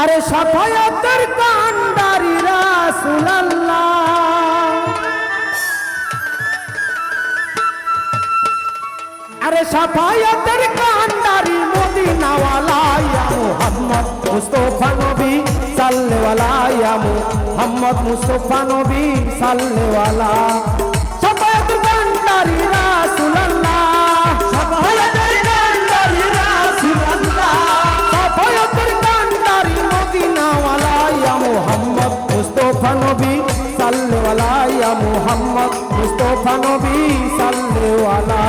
আরে সাফায়াতের কান্ডারি রাসুলাল্লাহ। আরে সাফায়াতের কান্ডারি মদিনাওয়ালা ইয়া মুহাম্মদ মুস্তাফা নবী সাল্লেওয়ালা ইয়া মুহাম্মদ মুস্তাফা নবী সাল্লেওয়ালা সাফায়াতের কান্ডারি রাসুলাল্লাহ। মুস্তাফা নবী সাল্লেওয়ালা ইয়া মুহাম্মদ মুস্তফা নবী সাল্লেওয়ালা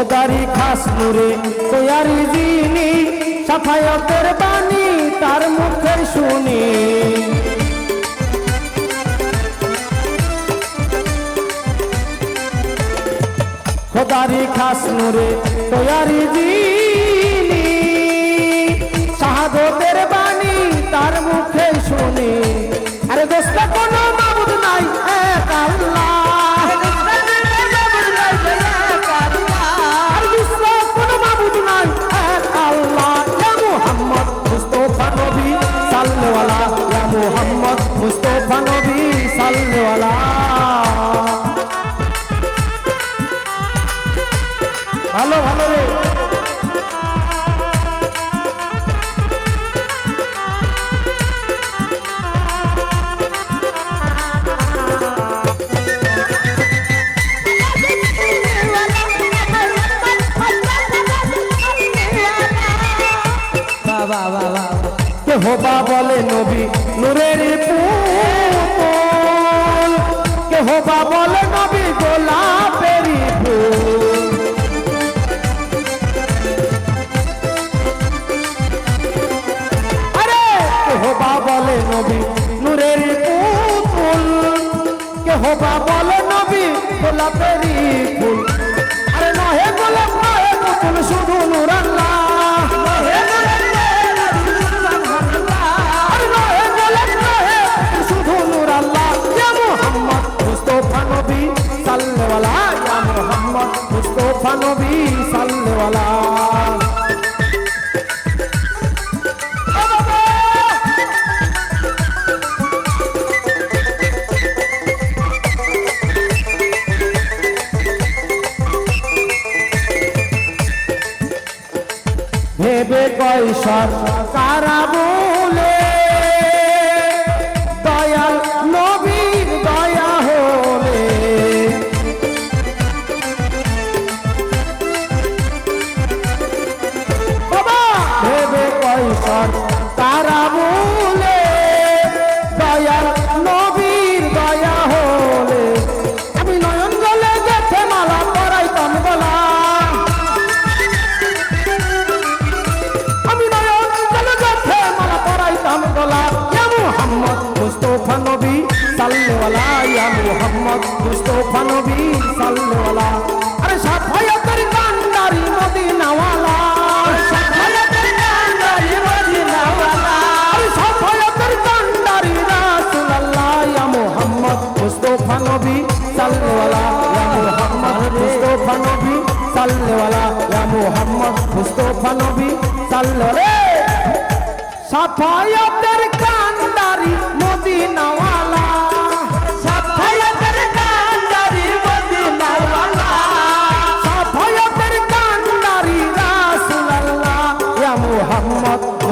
খোদারি খাস নুরে, তৈয়ারি দিনি, সাফায়তের বাণী তার মুখে শুনি। খোদারি খাস নুরে, তৈয়ারি যিনি ভালো ভালো রে। হবা বলে নবী? নূরের পুতুল। কে হবা বলে নবী গোলাপেরি la perico. ভেবে কয়সর কারা মুস্তাফা নবী সাল্লাল্লাহু। আরে সাফায়াতের কান্ডারি মদিনাওয়ালা। সাফায়াতের কান্ডারি মদিনাওয়ালা। আরে সাফায়াতের কান্ডারি রাসূলুল্লাহ ইয়া মুহাম্মদ মুস্তাফা নবী সাল্লাল্লাহু ইয়া মুহাম্মদ মুস্তাফা নবী সাল্লাল্লাহু ইয়া মুহাম্মদ মুস্তাফা নবী সাল্লাল্লাহু। সাফায়াতের